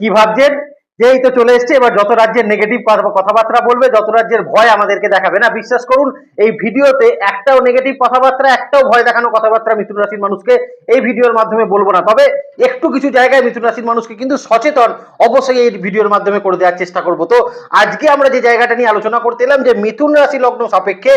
কি ভাবছেন? যে এই তো চলে এসছে, এবার যত রাজ্যের নেগেটিভ কথাবার্তা বলবে, যত রাজ্যের ভয় আমাদেরকে দেখাবে। না, বিশ্বাস করুন, এই ভিডিওতে একটাও নেগেটিভ কথাবার্তা, একটাও ভয় দেখানো কথাবার্তা মিথুন রাশির মানুষকে এই ভিডিওর মাধ্যমে বলব না। তবে একটু কিছু জায়গায় মিথুন রাশির মানুষকে কিন্তু সচেতন অবশ্যই এই ভিডিওর মাধ্যমে করে দেওয়ার চেষ্টা করব। তো আজকে আমরা যে জায়গাটা নিয়ে আলোচনা করতে এলাম, যে মিথুন রাশি লগ্ন সাপেক্ষে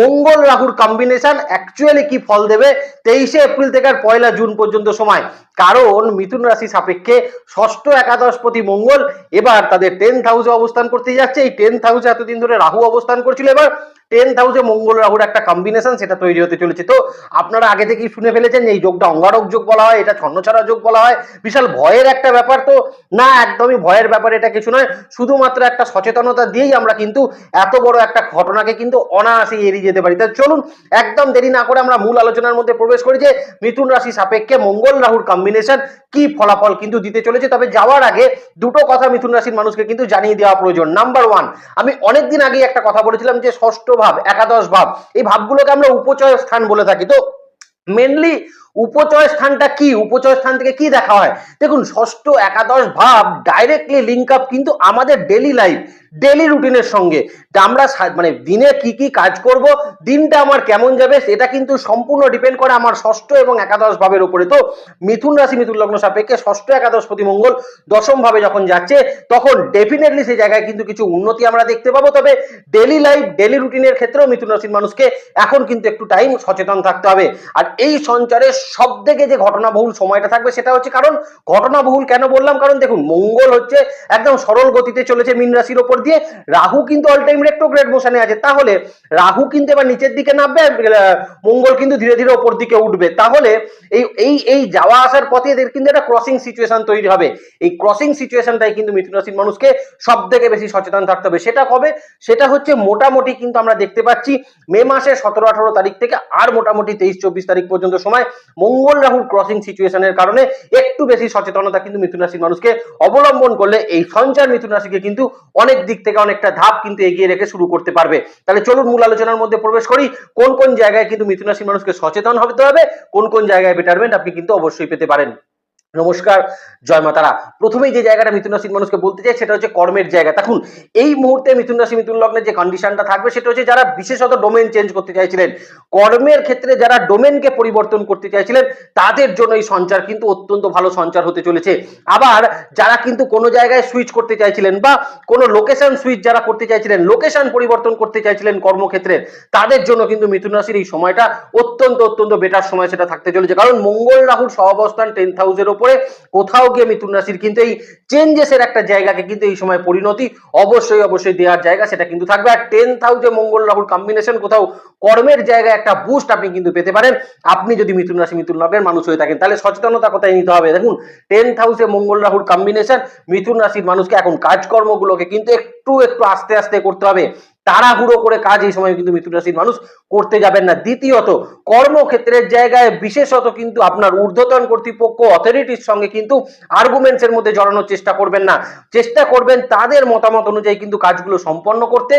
মঙ্গল রাহুর কম্বিনেশন অ্যাকচুয়ালি কি ফল দেবে? তেইশে এপ্রিল থেকে আর পয়লা জুন পর্যন্ত সময়। কারণ মিথুন রাশি সাপেক্ষে ষষ্ঠ একাদশপতি মঙ্গল এবার তাদের টেন্থ হাউসে অবস্থান করতে যাচ্ছে। এই টেন্থ হাউসে এতদিন ধরে রাহু অবস্থান করছিল। এবার টেন্থ হাউসে মঙ্গল রাহুর একটা কম্বিনেশন সেটা তৈরি হতে চলেছে। তো আপনারা আগে থেকেই শুনে ফেলেছেন এই যোগটা অঙ্গারক যোগ বলা হয়, এটা ছন্নছাড়া যোগ বলা হয়। বিশাল ভয়ের একটা ব্যাপার তো। না, একদমই ভয়ের ব্যাপার এটা কিছু নয়। শুধুমাত্র একটা সচেতনতা দিয়েই আমরা কিন্তু এত বড় একটা ঘটনাকে কিন্তু অনায়াসে এড়িয়ে যেতে পারি। তাই চলুন, একদম দেরি না করে আমরা মূল আলোচনার মধ্যে প্রবেশ করি যে মিথুন রাশি সাপেক্ষে মঙ্গল রাহুর কম্বিনেশন কি ফলাফল কিন্তু দিতে চলেছে। তবে যাওয়ার আগে দুটো কথা মিথুন রাশির মানুষকে কিন্তু জানিয়ে দেওয়া প্রয়োজন। নাম্বার ওয়ান আমি অনেকদিন আগে একটা কথা বলেছিলাম যে ষষ্ঠ ভাব, একাদশ ভাব, এই ভাবগুলোকে আমরা উপচয় স্থান বলে থাকি। তো মেনলি উপচয় স্থানটা কি? উপচয় স্থান থেকে কি দেখা হয়? দেখুন, ষষ্ঠ একাদশ ভাব ডাইরেক্টলি লিঙ্ক আপ কিন্তু আমাদের ডেলি লাইফ ডেলি রুটিনের সঙ্গে। আমরা মানে দিনে কি কি কাজ করব, দিনটা আমার কেমন যাবে, সেটা কিন্তু সম্পূর্ণ ডিপেন্ড করে আমার ষষ্ঠ এবং একাদশ ভাবের উপরে। তো মিথুন রাশি, মিথুন লগ্ন সাপেক্ষে ষষ্ঠ একাদশ প্রতি মঙ্গল দশম ভাবে যখন যাচ্ছে, তখন ডেফিনেটলি সেই জায়গায় কিন্তু কিছু উন্নতি আমরা দেখতে পাবো। তবে ডেলি লাইফ ডেলি রুটিনের ক্ষেত্রেও মিথুন রাশির মানুষকে এখন কিন্তু একটু টাইম সচেতন থাকতে হবে। আর এই সঞ্চারের সব থেকে যে ঘটনাবহুল সময়টা থাকবে, সেটা হচ্ছে কারণ ঘটনাবহুল কেন বললাম? কারণ দেখুন, মঙ্গল হচ্ছে একদম সরল গতিতে চলেছে মীন রাশির ওপর। দিয়ে রাহু কিন্তু অল টাইম রেট্রোগ্রেড মোশনে আছে। তাহলে রাহু কিন্তু এবার নিচের দিকে নামবে মঙ্গল কিন্তু ধীরে ধীরে ওপর দিকে উঠবে। তাহলে এই এই এই যাওয়া আসার পথে এদের কিন্তু একটা ক্রসিং সিচুয়েশন তৈরি হবে। এই ক্রসিং সিচুয়েশনটাই কিন্তু মিথুন রাশির মানুষকে সব থেকে বেশি সচেতন থাকতে হবে। সেটা কবে? সেটা হচ্ছে মোটামুটি কিন্তু আমরা দেখতে পাচ্ছি মে মাসের সতেরো, আঠারো তারিখ থেকে আর মোটামুটি তেইশ, চব্বিশ তারিখ পর্যন্ত সময় মঙ্গল রাহুর ক্রসিং সিচুয়েশনের কারণে একটু বেশি সচেতনতা কিন্তু মিথুন রাশির মানুষকে অবলম্বন করলে এই সঞ্চার মিথুন রাশিকে কিন্তু অনেক দিক থেকে অনেকটা ধাপ কিন্তু এগিয়ে রেখে শুরু করতে পারবে। তাহলে চলুন মূল আলোচনার মধ্যে প্রবেশ করি। কোন কোন জায়গায় কিন্তু মিথুন রাশির মানুষকে সচেতন হতে হবে? কোন কোন জায়গায় বেটারমেন্ট আপনি কিন্তু অবশ্যই পেতে পারেন। নমস্কার, জয় মাতারা। প্রথমেই যে জায়গাটা মিথুন রাশির মানুষকে বলতে চাই, সেটা হচ্ছে কর্মের জায়গা। দেখুন, এই মুহূর্তে মিথুন রাশি, মিথুন লগ্নের যে কন্ডিশনটা থাকবে, সেটা হচ্ছে যারা বিশেষত ডোমেন চেঞ্জ করতে চাইছিলেন, কর্মের ক্ষেত্রে যারা ডোমেনকে পরিবর্তন করতে চাইছিলেন, তাদের জন্য এই সঞ্চার কিন্তু অত্যন্ত ভালো সঞ্চার হতে চলেছে। আবার যারা কিন্তু কোনো জায়গায় সুইচ করতে চাইছিলেন বা কোনো লোকেশন সুইচ যারা করতে চাইছিলেন লোকেশন পরিবর্তন করতে চাইছিলেন কর্মক্ষেত্রে, তাদের জন্য কিন্তু মিথুন রাশির এই সময়টা অত্যন্ত অত্যন্ত বেটার সময় সেটা থাকতে চলেছে। কারণ মঙ্গল, রাহুর সহাবস্থান টেন্থ হাউসের ওপরে কোথাও গিয়ে মিথুন রাশির কিন্তু এই চেঞ্জেসের একটা জায়গাকে কিন্তু এই সময় পরিণতি অবশ্যই অবশ্যই দেওয়ার জায়গা সেটা কিন্তু থাকবে। আর টেন্থ হাউসে মঙ্গল রাহুর কম্বিনেশন কোথাও কর্মের জায়গায় একটা বুস্ট আপনি কিন্তু পেতে পারেন। আপনি যদি মিথুন রাশি, মিথুন লগ্নের মানুষ হয়ে থাকেন, তাহলে সচেতনতা কোথায় নিতে হবে? দেখুন টেন্থ হাউসে মঙ্গল রাহুর কম্বিনেশন মিথুন রাশির মানুষকে এখন কাজকর্মগুলোকে কিন্তু একটু একটু আস্তে আস্তে করতে হবে। তাড়াহুড়ো করে কাজ এই সময় কিন্তু মিথুন রাশির মানুষ করতে যাবেন না। দ্বিতীয়ত, কর্মক্ষেত্রের জায়গায় বিশেষত কিন্তু আপনার ঊর্ধ্বতন কর্তৃপক্ষ অথরিটির সঙ্গে কিন্তু আর্গুমেন্টস এর মধ্যে জড়ানোর চেষ্টা করবেন না। চেষ্টা করবেন তাদের মতামত অনুযায়ী কিন্তু কাজগুলো সম্পন্ন করতে।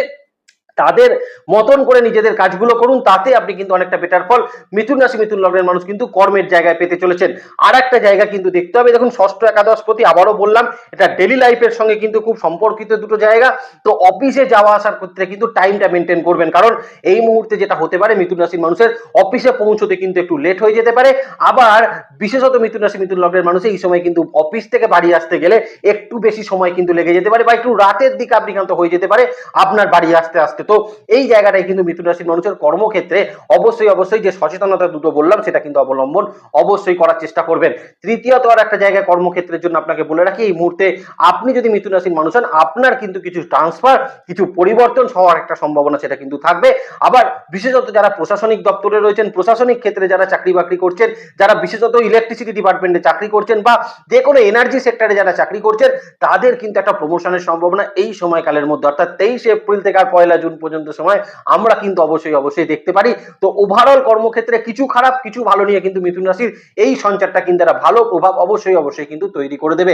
তাদের মতন করে নিজেদের কাজগুলো করুন, তাতে আপনি কিন্তু অনেকটা বেটার ফল। মিথুন রাশি, মিথুন লগ্নের মানুষ কিন্তু কর্মের জায়গায় পেতে চলেছেন। আর একটা জায়গা কিন্তু দেখতে হবে, দেখুন ষষ্ঠ একাদশ প্রতি আবারও বললাম, এটা ডেলি লাইফের সঙ্গে কিন্তু খুব সম্পর্কিত দুটো জায়গা। তো অফিসে যাওয়া আসার ক্ষেত্রে কিন্তু টাইমটা মেনটেন করবেন, কারণ এই মুহূর্তে যেটা হতে পারে, মিথুন রাশির মানুষের অফিসে পৌঁছতে কিন্তু একটু লেট হয়ে যেতে পারে। আবার বিশেষত মিথুন রাশি, মিথুন লগ্নের মানুষ এই সময় কিন্তু অফিস থেকে বাড়ি আসতে গেলে একটু বেশি সময় কিন্তু লেগে যেতে পারে বা একটু রাতের দিকে আপনি কিন্তু হয়ে যেতে পারে। আপনার বাড়ি আসতে আসতে তো এই জায়গাটায় কিন্তু মিথুন রাশির মানুষের কর্মক্ষেত্রে অবশ্যই অবশ্যই যে সচেতনতা দুটো বললাম, সেটা কিন্তু অবলম্বন অবশ্যই করার চেষ্টা করবেন। তৃতীয়ত আর একটা জায়গায় কর্মক্ষেত্রের জন্য আপনাকে বলে রাখি, এই মুহূর্তে আপনি যদি মিথুন রাশির মানুষ হন, আপনার কিন্তু কিছু ট্রান্সফার কিছু পরিবর্তন হওয়ার একটা সম্ভাবনা সেটা কিন্তু থাকবে। আবার বিশেষত যারা প্রশাসনিক দপ্তরে রয়েছেন, প্রশাসনিক ক্ষেত্রে যারা চাকরি বাকরি করছেন, যারা বিশেষত ইলেকট্রিসিটি ডিপার্টমেন্টে চাকরি করছেন বা যে কোনো এনার্জি সেক্টরে যারা চাকরি করছেন, তাদের কিন্তু একটা প্রমোশনের সম্ভাবনা এই সময়কালের মধ্যে, অর্থাৎ তেইশে এপ্রিল থেকে আর পয়লা জুন পর্যন্ত সময় আমরা কিন্তু অবশ্যই অবশ্যই দেখতে পারি। তো ওভারঅল কর্মক্ষেত্রে কিছু খারাপ, কিছু ভালো নিয়ে কিন্তু মিথুন রাশির এই সঞ্চারটা কিন্তু একটা ভালো প্রভাব অবশ্যই অবশ্যই কিন্তু তৈরি করে দেবে।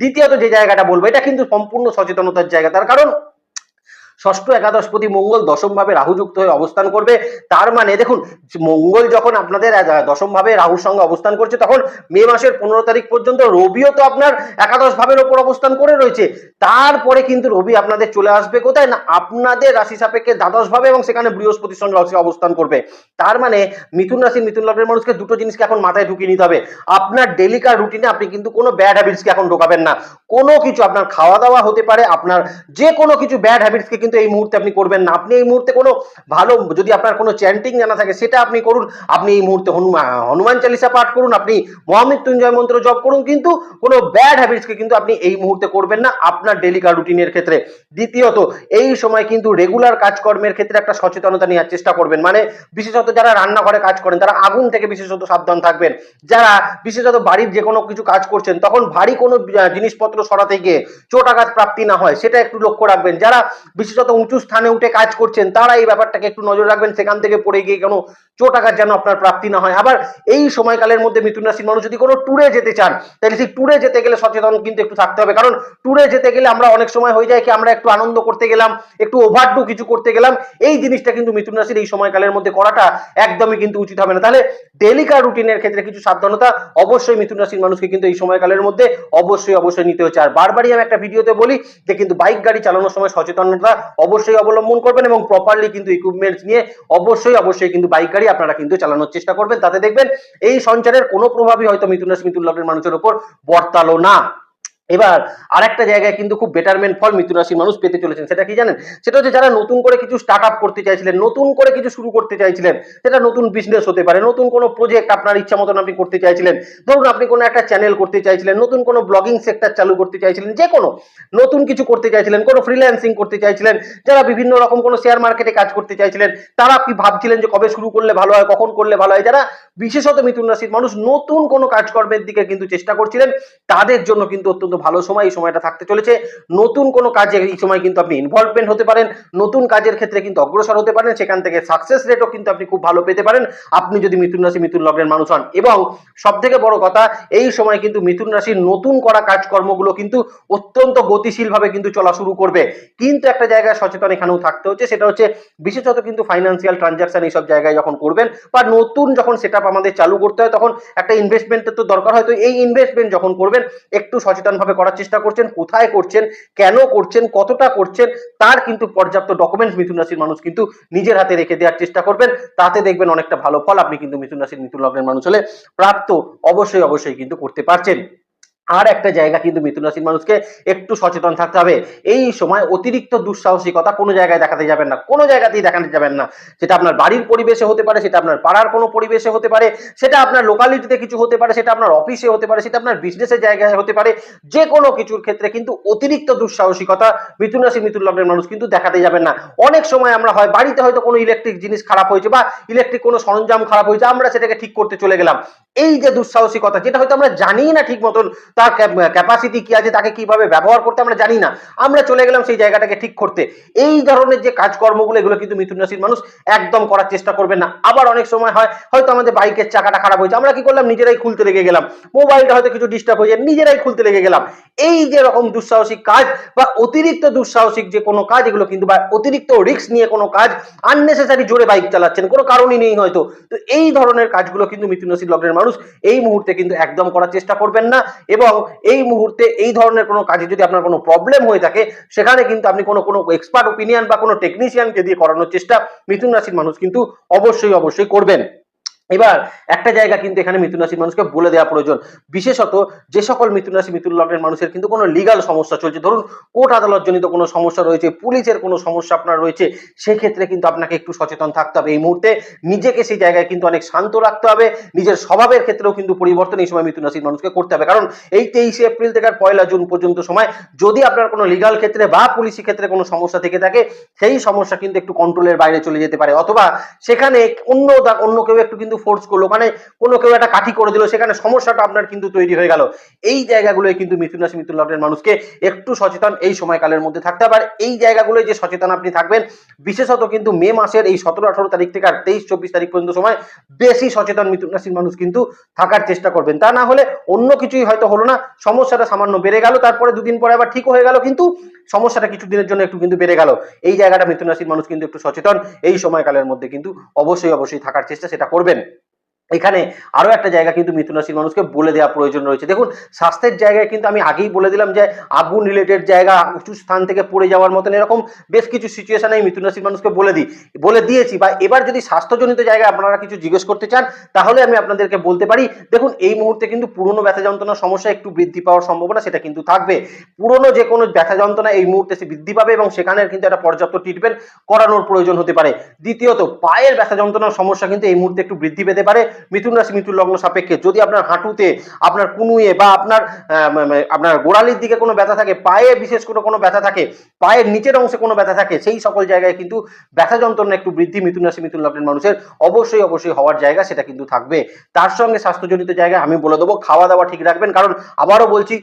দ্বিতীয়ত যে জায়গাটা বলব, এটা কিন্তু সম্পূর্ণ সচেতনতার জায়গা। তার কারণ ষষ্ঠ একাদশপতি মঙ্গল দশম ভাবে রাহুযুক্ত হয়ে অবস্থান করবে। তার মানে দেখুন, মঙ্গল যখন আপনাদের দশম ভাবে রাহুর সঙ্গে অবস্থান করছে, তখন মে মাসের পনেরো তারিখ পর্যন্ত রবিও তো আপনার একাদশ ভাবের ওপর অবস্থান করে রয়েছে। তারপরে কিন্তু রবি আপনাদের চলে আসবে কোথায়? না, আপনাদের রাশি সাপেক্ষে দ্বাদশ ভাবে এবং সেখানে বৃহস্পতির সঙ্গে রাশি অবস্থান করবে। তার মানে মিথুন রাশি মিথুন লগ্নের মানুষকে দুটো জিনিসকে এখন মাথায় ঢুকিয়ে নিতে হবে। আপনার ডেলিকার রুটিনে আপনি কিন্তু কোনো ব্যাড হ্যাবিটসকে এখন ঢোকাবেন না। কোনো কিছু আপনার খাওয়া দাওয়া হতে পারে আপনার যে কোনো কিছু ব্যাড হ্যাবিটসকে কিন্তু এই মুহূর্তে আপনি করবেন না। আপনি এই মুহূর্তে কোনো ভালো যদি আপনার কোনো চ্যান্টিং জানা থাকে সেটা আপনি করুন। আপনি এই মুহূর্তে হনুমান হনুমান চালিসা পাঠ করুন আপনি মহামৃত্যুঞ্জয় মন্ত্র জপ করুন কিন্তু কোনো ব্যাড হ্যাবিটসকে কিন্তু আপনি এই মুহূর্তে করবেন না। আপনার ডেলিকার রুটিনের ক্ষেত্রে। দ্বিতীয়ত এই সময় কিন্তু রেগুলার কাজকর্মের ক্ষেত্রে একটা সচেতনতা নেওয়ার চেষ্টা করবেন। মানে বিশেষত যারা রান্নাঘরে কাজ করেন তারা আগুন থেকে বিশেষত সাবধান থাকবেন। যারা বিশেষত বাড়ির যে কোনো কিছু কাজ করছেন তখন ভারী কোনো আহ, জিনিসপত্র সরাতে গিয়ে চোট আঘাত প্রাপ্তি না হয়, সেটা একটু লক্ষ্য রাখবেন। যারা বিশেষত উঁচু স্থানে উঠে কাজ করছেন, তারা এই ব্যাপারটাকে একটু নজর রাখবেন, সেখান থেকে পড়ে গিয়ে কোনো চোট আঘাত যেন আপনার প্রাপ্তি না হয়। আবার এই সময়কালের মধ্যে মিথুন রাশির মানুষ যদি কোনো ট্যুরে যেতে চান, তাহলে সেই ট্যুরে যেতে গেলে সচেতন কিন্তু একটু থাকতে হবে। কারণ ট্যুরে যেতে গেলে আমরা অনেক সময় হয়ে যায় কি, আমরা একটু আনন্দ করতে গেলাম, একটু ওভারডু কিছু করতে গেলাম, এই জিনিসটা কিন্তু মিথুন রাশির এই সময়কালের মধ্যে করাটা একদমই কিন্তু উচিত হবে না। তাহলে ডেলিকার রুটিনের ক্ষেত্রে কিছু সাবধানতা অবশ্যই মিথুন রাশির মানুষকে কিন্তু এই সময়কালের মধ্যে অবশ্যই অবশ্যই নিতে হচ্ছে। আর বারবারই আমি একটা ভিডিওতে বলি যে কিন্তু বাইক গাড়ি চালানোর সময় সচেতনতা অবশ্যই অবলম্বন করবেন এবং প্রপারলি কিন্তু ইকুইপমেন্টস নিয়ে অবশ্যই অবশ্যই কিন্তু বাইক গাড়ি আপনারা কিন্তু চালানোর চেষ্টা করবেন। তাতে দেখবেন এই সঞ্চারের কোনো প্রভাবই হয়তো মিথুন রাশি, মিথুন লগ্নের মানুষের উপর বর্তালো না। এবার আরেকটা জায়গায় কিন্তু খুব বেটারমেন্ট ফল মিথুন রাশির মানুষ পেতে চলেছেন, সেটা কি জানেন? সেটা হচ্ছে যারা নতুন করে কিছু স্টার্ট আপ করতে চাইছিলেন, নতুন করে কিছু শুরু করতে চাইছিলেন, সেটা নতুন বিজনেস হতে পারে, নতুন কোনো প্রজেক্ট আপনার ইচ্ছা মতন আপনি করতে চাইছিলেন, ধরুন আপনি কোনো একটা চ্যানেল করতে চাইছিলেন, নতুন কোনো ব্লগিং সেক্টর চালু করতে চাইছিলেন, যে কোনো নতুন কিছু করতে চাইছিলেন, কোনো ফ্রিল্যান্সিং করতে চাইছিলেন, যারা বিভিন্ন রকম কোনো শেয়ার মার্কেটে কাজ করতে চাইছিলেন, তারা আপনি ভাবছিলেন যে কবে শুরু করলে ভালো হয়, কখন করলে ভালো হয়, যারা বিশেষত মিথুন রাশির মানুষ নতুন কোনো কাজকর্মের দিকে কিন্তু চেষ্টা করছিলেন, তাদের জন্য কিন্তু অত্যন্ত ভালো সময় এই সময়টা থাকতে চলেছে। নতুন কোনো কাজে এই সময় কিন্তু আপনি ইনভলভমেন্ট হতে পারেন। নতুন কাজের ক্ষেত্রে কিন্তু অগ্রসর হতে পারেন। সেখান থেকে সাকসেস রেটও কিন্তু আপনি খুব ভালো পেতে পারেন। আপনি যদি মিথুন রাশি, মিথুন লগ্নের মানুষ হন এবং সব থেকে বড় কথা, এই সময় কিন্তু মিথুন রাশির নতুন করা কাজকর্মগুলো কিন্তু অত্যন্ত গতিশীলভাবে কিন্তু চলা শুরু করবে। কিন্তু একটা জায়গায় সচেতন এখানেও থাকতে হচ্ছে, সেটা হচ্ছে বিশেষত কিন্তু ফাইন্যান্সিয়াল ট্রানজাকশন এইসব জায়গায় যখন করবেন বা নতুন যখন সেট আমাদের চালু করতে হয়, তখন একটা ইনভেস্টমেন্টের তো দরকার হয়। তো এই ইনভেস্টমেন্ট যখন করবেন, একটু সচেতনভাবে করার চেষ্টা করছেন, কোথায় করছেন, কেন করছেন, কতটা করছেন, তার কিন্তু পর্যাপ্ত ডকুমেন্টস মিথুন রাশির মানুষ কিন্তু নিজের হাতে রেখে দেওয়ার চেষ্টা করবেন। তাতে দেখবেন অনেকটা ভালো ফল। আপনি কিন্তু মিথুন রাশির মিথুন লগ্নের মানুষ হলে প্রাপ্ত অবশ্যই অবশ্যই কিন্তু করতে পারছেন। আর একটা জায়গা কিন্তু মিথুন রাশির মানুষকে একটু সচেতন থাকতে হবে। এই সময় অতিরিক্ত দুঃসাহসিকতা কোনো জায়গায় দেখাতে যাবেন না, কোনো জায়গাতেই দেখাতে যাবেন না। সেটা আপনার বাড়ির পরিবেশে হতে পারে, সেটা আপনার পাড়ার কোনো পরিবেশে হতে পারে, সেটা আপনার লোকালিটিতে কিছু হতে পারে, সেটা আপনার অফিসে হতে পারে, সেটা আপনার বিজনেসের জায়গায় হতে পারে যে কোনো কিছুর ক্ষেত্রে কিন্তু অতিরিক্ত দুঃসাহসিকতা মিথুন রাশি মিথুন লগ্নের মানুষ কিন্তু দেখাতে যাবেন না। অনেক সময় আমরা হয়, বাড়িতে হয়তো কোনো ইলেকট্রিক জিনিস খারাপ হয়েছে বা ইলেকট্রিক কোনো সরঞ্জাম খারাপ হয়েছে, আমরা সেটাকে ঠিক করতে চলে গেলাম। এই যে দুঃসাহসিকতা, যেটা হয়তো আমরা জানি না ঠিক মতন তার ক্যাপাসিটি কি আছে, তাকে কীভাবে ব্যবহার করতে আমরা জানি না। আমরা চলে গেলাম সেই জায়গাটাকে ঠিক করতে। এই ধরনের যে কাজকর্মগুলো, এগুলো কিন্তু মিথুন রাশির মানুষ একদম করার চেষ্টা করবে না। আবার অনেক সময় হয়, হয়তো আমাদের বাইকের চাকাটা খারাপ হয়েছে। আমরা কি করলাম? নিজেরাই খুলতে লেগে গেলাম। মোবাইলটা হয়তো কিছু ডিস্টার্ব হয়ে যায় নিজেরাই খুলতে লেগে গেলাম। এই যে রকম দুঃসাহসিক কাজ বা অতিরিক্ত দুঃসাহসিক যে কোনো কাজ, এগুলো কিন্তু বা অতিরিক্ত রিস্ক নিয়ে কোনো কাজ আননেসেসারি জোরে বাইক চালাচ্ছেন, কোনো কারণই নেই হয়তো। তো এই ধরনের কাজগুলো কিন্তু মিথুন রাশির লগ্নের মানুষ এই মুহূর্তে কিন্তু একদম করার চেষ্টা করবেন না। এবং এই মুহূর্তে এই ধরনের কোনো কাজে যদি আপনার কোনো প্রবলেম হয়ে থাকে, সেখানে কিন্তু আপনি কোনো কোনো এক্সপার্ট ওপিনিয়ন বা কোনো টেকনিশিয়ানকে দিয়ে করানোর চেষ্টা মিথুন রাশির মানুষ কিন্তু অবশ্যই অবশ্যই করবেন। এবার একটা জায়গা কিন্তু এখানে মিথুন রাশির মানুষকে বলে দেওয়া প্রয়োজন। বিশেষত যে সকল মিথুন রাশি, মিথুন লগ্নের মানুষের কিন্তু কোনো লিগাল সমস্যা চলছে। ধরুন কোর্ট আদালত জনিত কোনো সমস্যা রয়েছে, পুলিশের কোনো সমস্যা আপনার রয়েছে, সেক্ষেত্রে কিন্তু আপনাকে একটু সচেতন থাকতে হবে। এই মুহূর্তে নিজেকে সেই জায়গায় কিন্তু অনেক শান্ত রাখতে হবে। নিজের স্বভাবের ক্ষেত্রেও কিন্তু পরিবর্তন এই সময় মিথুন রাশির মানুষকে করতে হবে। কারণ এই তেইশে এপ্রিল থেকে আর পয়লা জুন পর্যন্ত সময় যদি আপনার কোনো লিগাল ক্ষেত্রে বা পুলিশি ক্ষেত্রে কোনো সমস্যা থেকে থাকে, সেই সমস্যা কিন্তু একটু কন্ট্রোলের বাইরে চলে যেতে পারে। অথবা সেখানে অন্য অন্য কেউ একটু কিন্তু ফোর্স করল ওখানে কোনো কেউ একটা কাঠি করে দিল, সেখানে সমস্যাটা আপনার কিন্তু তৈরি হয়ে গেল। এই জায়গাগুলোয় কিন্তু মিথুন রাশি, মিথুন লগ্নের মানুষকে একটু সচেতন এই সময়কালের মধ্যে থাকতে হবে। আর এই জায়গাগুলোয় যে সচেতন আপনি থাকবেন, বিশেষত কিন্তু মে মাসের এই সতেরো, আঠারো তারিখ থেকে আর তেইশ, চব্বিশ তারিখ পর্যন্ত সময় বেশি সচেতন মিথুন রাশির মানুষ কিন্তু থাকার চেষ্টা করবেন। তা না হলে অন্য কিছুই হয়তো হলো না, সমস্যাটা সামান্য বেড়ে গেল, তারপরে দুদিন পরে আবার ঠিক হয়ে গেল, কিন্তু সমস্যাটা কিছু দিনের জন্য একটু কিন্তু বেড়ে গেল। এই জায়গাটা মিথুন রাশির মানুষ কিন্তু একটু সচেতন। এই সময়কালের মধ্যে কিন্তু অবশ্যই অবশ্যই থাকার চেষ্টা সেটা করবেন। এখানে আরও একটা জায়গা কিন্তু মিথুন রাশির মানুষকে বলে দেওয়া প্রয়োজন রয়েছে। দেখুন, স্বাস্থ্যের জায়গায় কিন্তু আমি আগেই বলে দিলাম যে, আগুন রিলেটেড জায়গা, উঁচু স্থান থেকে পড়ে যাওয়ার মতন এরকম বেশ কিছু সিচুয়েশন আমি মিথুন রাশির মানুষকে বলে দিই, বলে দিয়েছি। বা এবার যদি স্বাস্থ্যজনিত জায়গায় আপনারা কিছু জিজ্ঞেস করতে চান, তাহলে আমি আপনাদেরকে বলতে পারি, দেখুন, এই মুহূর্তে কিন্তু পুরনো ব্যথা যন্ত্রণার সমস্যা একটু বৃদ্ধি পাওয়ার সম্ভাবনা সেটা কিন্তু থাকবে। পুরনো যে কোনো ব্যথা যন্ত্রণা এই মুহূর্তে সে বৃদ্ধি পাবে এবং সেখানে কিন্তু একটা পর্যাপ্ত ট্রিটমেন্ট করানোর প্রয়োজন হতে পারে। দ্বিতীয়ত, পায়ের ব্যথা যন্ত্রণার সমস্যা কিন্তু এই মুহূর্তে একটু বৃদ্ধি পেতে পারে। মিথুন রাশি, মিথুন লগ্ন সাপেক্ষে যদি আপনার হাঁটুতে আপনার কুনুয়ে বা আপনার আপনার গোড়ালির দিকে কোনো ব্যথা থাকে, পায়ে বিশেষ করে কোনো ব্যথা থাকে, পায়ের নিচের অংশে কোনো ব্যথা থাকে, সেই সকল জায়গায় কিন্তু ব্যথা যন্ত্রণা একটু বৃদ্ধি মিথুন রাশি, মিথুন লগ্নের মানুষের অবশ্যই অবশ্যই হওয়ার জায়গা সেটা কিন্তু থাকবে। তার সঙ্গে স্বাস্থ্যজনিত জায়গায় আমি বলে দেবো খাওয়া দাওয়া ঠিক রাখবেন, কারণ আবারও বলছি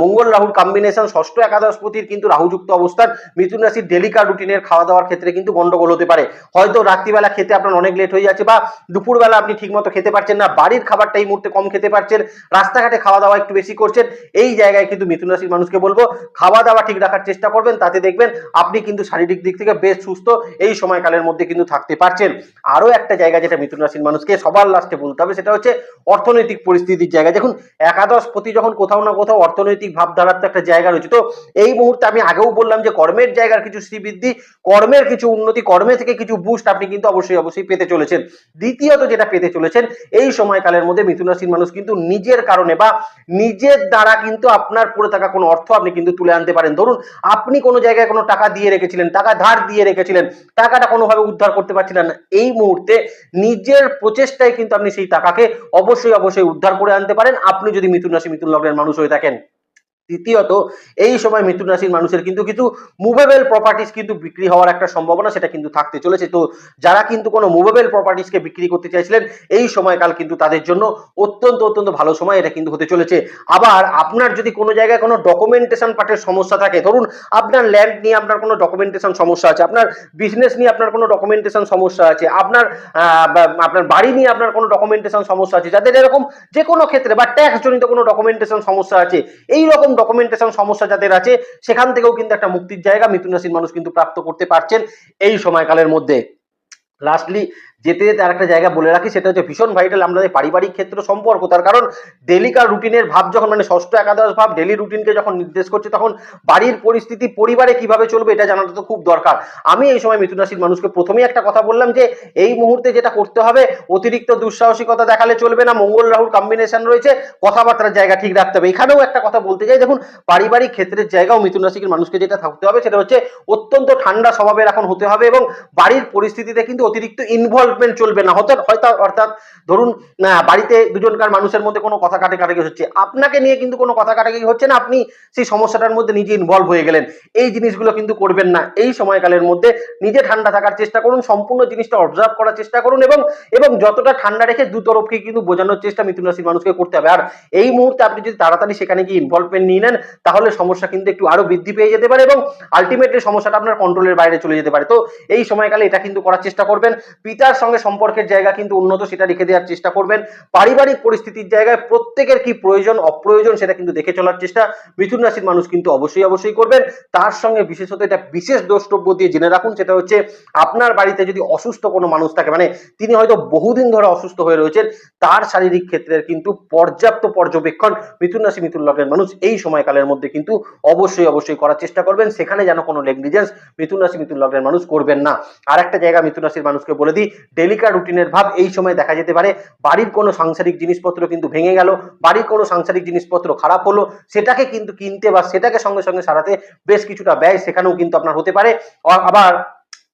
মঙ্গল, রাহুর কম্বিনেশন ষষ্ঠ একাদশপতির কিন্তু রাহুযুক্ত অবস্থান, মিথুন রাশির ডেলিকা রুটিনের খাওয়া দাওয়ার ক্ষেত্রে কিন্তু গন্ডগোল হতে পারে। হয়তো রাত্রিবেলা খেতে আপনার অনেক লেট হয়ে যাচ্ছে বা দুপুরবেলা আপনি ঠিকমতো খেতে পারছেন না, বাড়ির খাবারটা এই মুহূর্তে কম খেতে পারছেন, রাস্তাঘাটে খাওয়া দাওয়া একটু বেশি করছেন, এই জায়গায় কিন্তু মিথুন রাশির মানুষকে বলব, খাওয়া দাওয়া ঠিক রাখার চেষ্টা করবেন, তাতে দেখবেন আপনি কিন্তু শারীরিক দিক থেকে বেশ সুস্থ, এই সময়কালের মধ্যে কিন্তু থাকতে পারছেন। আরও একটা জায়গা যেটা মিথুন রাশির মানুষকে সবার লাস্টে বলতে হবে, সেটা হচ্ছে অর্থনৈতিক পরিস্থিতির জায়গা। দেখুন একাদশ প্রতি যখন কোথাও না কোথাও অর্থনৈতিক ভাবধারার তো একটা জায়গা রয়েছে, তো এই মুহূর্তে আমি আগেও বললাম যে কর্মের জায়গার কিছু শ্রীবৃদ্ধি, কর্মের কিছু উন্নতি, কর্মে থেকে কিছু বুস্ট আপনি কিন্তু অবশ্যই অবশ্যই পেতে চলেছেন। দ্বিতীয়ত যেটা পেতে চলেছেন এই সময়কালের মধ্যে মিথুন রাশির মানুষ কিন্তু নিজের কারণে বা নিজের দ্বারা কিন্তু আপনার পড়ে থাকা কোনো অর্থ আপনি কিন্তু তুলে আনতে পারেন। ধরুন, আপনি কোনো জায়গায় কোনো টাকা দিয়ে রেখেছিলেন, টাকা ধার দিয়ে রেখেছিলেন, টাকাটা কোনোভাবে উদ্ধার করতে পারছিলেন না, এই মুহূর্তে নিজের প্রচেষ্টায় কিন্তু আপনি সেই টাকাকে অবশ্যই অবশ্যই উদ্ধার করে আনতে পারেন। আপনি যদি মিথুন রাশি, মিথুন লগ্নের মানুষ হয়ে থাকেন তৃতীয়ত এই সময় মিথুন রাশির মানুষের কিন্তু কিছু মুভেবল প্রপার্টিস কিন্তু বিক্রি হওয়ার একটা সম্ভাবনা সেটা কিন্তু থাকতে চলেছে। তো যারা কিন্তু কোনো মুভেবল প্রপার্টিসকে বিক্রি করতে চাইছিলেন, এই সময়কাল কিন্তু তাদের জন্য অত্যন্ত অত্যন্ত ভালো সময় এটা কিন্তু হতে চলেছে। আবার আপনার যদি কোনো জায়গায় কোনো ডকুমেন্টেশন পার্টের সমস্যা থাকে, ধরুন আপনার ল্যান্ড নিয়ে আপনার কোনো ডকুমেন্টেশন সমস্যা আছে, আপনার বিজনেস নিয়ে আপনার কোনো ডকুমেন্টেশন সমস্যা আছে, আপনার আপনার বাড়ি নিয়ে আপনার কোনো ডকুমেন্টেশন সমস্যা আছে, যাদের এরকম যে কোনো ক্ষেত্রে বা ট্যাক্স জনিত কোনো ডকুমেন্টেশন সমস্যা আছে এই রকম ডকুমেন্টেশন সমস্যা যাদের আছে, সেখান থেকেও কিন্তু একটা মুক্তির জায়গা মিথুন রাশির মানুষ কিন্তু প্রাপ্ত করতে পারছেন এই সময়কালের মধ্যে। লাস্টলি যেতে যেতে আরেকটা জায়গা বলে রাখি, সেটা হচ্ছে ভীষণ ভাইটাল আমাদের পারিবারিক ক্ষেত্র সম্পর্ক। তার কারণ ডেলিকার রুটিনের ভাব যখন মানে ষষ্ঠ একাদশ ভাব ডেলি রুটিনকে যখন নির্দেশ করছে, তখন বাড়ির পরিস্থিতি, পরিবারে কীভাবে চলবে এটা জানাটা তো খুব দরকার। আমি এই সময় মিথুন রাশির মানুষকে প্রথমেই একটা কথা বললাম যে, এই মুহূর্তে যেটা করতে হবে, অতিরিক্ত দুঃসাহসিকতা দেখালে চলবে না, মঙ্গল, রাহুর কম্বিনেশন রয়েছে, কথাবার্তার জায়গা ঠিক রাখতে হবে। এখানেও একটা কথা বলতে চাই, দেখুন, পারিবারিক ক্ষেত্রের জায়গাও মিথুন রাশির মানুষকে যেটা থাকতে হবে, সেটা হচ্ছে অত্যন্ত ঠান্ডা স্বভাবের এখন হতে হবে এবং বাড়ির পরিস্থিতিতে কিন্তু অতিরিক্ত ইনভলভমেন্ট চলবে না। হয়তো হয়তো অর্থাৎ ধরুন বাড়িতে দুজনকার মানুষের মধ্যে কোনো কথা কাটাকাটি হচ্ছে। আপনাকে নিয়ে কিন্তু কোনো কথা কাটাকাটি হচ্ছে না। আপনি সেই সমস্যাটার মধ্যে নিজে ইনভলভ হয়ে গেলেন। এই জিনিসগুলো কিন্তু করবেন না। এই সময়কালের মধ্যে নিজে ঠান্ডা থাকার চেষ্টা করুন, সম্পূর্ণ জিনিসটা অবজার্ভ করার চেষ্টা করুন এবং এবং যতটা ঠান্ডা রেখে দু তরফকে কিন্তু বোঝানোর চেষ্টা মিথুন রাশির মানুষকে করতে হবে। আর এই মুহূর্তে আপনি যদি তাড়াতাড়ি সেখানে গিয়ে ইনভলভমেন্ট নিয়ে নেন, তাহলে সমস্যা কিন্তু একটু আরও বৃদ্ধি পেয়ে যেতে পারে এবং আলটিমেটলি সমস্যাটা আপনার কন্ট্রোলের বাইরে চলে যেতে পারে। তো এই সময়কালে এটা কিন্তু করার চেষ্টা করবেন। পিতার সঙ্গে সম্পর্কের জায়গা কিন্তু উন্নত, সেটা রেখে দেওয়ার চেষ্টা করবেন। পারিবারিক পরিস্থিতির জায়গায় প্রত্যেকের কি প্রয়োজন, অপ্রয়োজন, সেটা কিন্তু দেখে চলার চেষ্টা মিথুন রাশির মানুষ কিন্তু অবশ্যই অবশ্যই করবেন। তার সঙ্গে বিশেষত এটা বিশেষ দ্রষ্টব্য দিয়ে জেনে রাখুন, সেটা হচ্ছে আপনার বাড়িতে যদি অসুস্থ কোনো মানুষ থাকে মানে তিনি হয়তো বহুদিন ধরে অসুস্থ হয়ে রয়েছেন, তার শারীরিক ক্ষেত্রের কিন্তু পর্যাপ্ত পর্যবেক্ষণ মিথুন রাশি, মিথুন লগ্নের মানুষ এই সময়কালের মধ্যে কিন্তু অবশ্যই অবশ্যই করার চেষ্টা করবেন। সেখানে যেন কোনো নেগলিজেন্স মিথুন রাশি, মিথুন লগ্নের মানুষ করবেন না। আর একটা জায়গা মিথুন রাশির মানুষকে বলে দিই ডেলিকা রুটিনের ভাব এই সময় দেখা যেতে পারে। বাড়ির কোনো সাংসারিক জিনিসপত্র কিন্তু ভেঙে গেল, বাড়ির কোনো সাংসারিক জিনিসপত্র খারাপ হলো, সেটাকে কিন্তু কিনতে বা সেটাকে সঙ্গে সঙ্গে সারাতে বেশ কিছুটা ব্যয় সেখানেও কিন্তু আপনার হতে পারে। আবার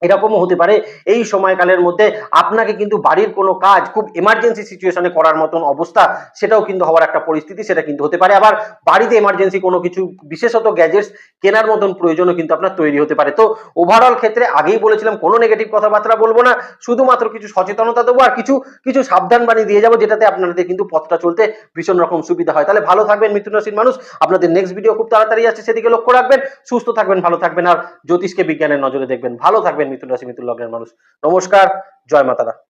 এরকমও হতে পারে। এই সময়কালের মধ্যে আপনাকে কিন্তু বাড়ির কোনো কাজ খুব এমার্জেন্সি সিচুয়েশনে করার মতন অবস্থা, সেটাও কিন্তু হওয়ার একটা পরিস্থিতি, সেটা কিন্তু হতে পারে। আবার বাড়িতে এমার্জেন্সি কোনো কিছু, বিশেষত গ্যাজেটস কেনার মতন প্রয়োজনও কিন্তু আপনার তৈরি হতে পারে। তো ওভারঅল ক্ষেত্রে আগেই বলেছিলাম, কোনো নেগেটিভ কথাবার্তা বলব না। শুধুমাত্র কিছু সচেতনতা দেবো আর কিছু কিছু সাবধান বাণী দিয়ে যাব, যেটাতে আপনাদের কিন্তু পথটা চলতে ভীষণ রকম সুবিধা হয়। তাহলে ভালো থাকবেন, মিথুন রাশির মানুষ। আপনাদের নেক্সট ভিডিও খুব তাড়াতাড়ি আসছে, সেদিকে লক্ষ্য রাখবেন। সুস্থ থাকবেন, ভালো থাকবেন। আর জ্যোতিষকে বিজ্ঞানের নজরে দেখবেন। ভালো থাকবেন। মিথুন রাশি মিথুন লগ্নের মানুষ। নমস্কার জয় মাতারা।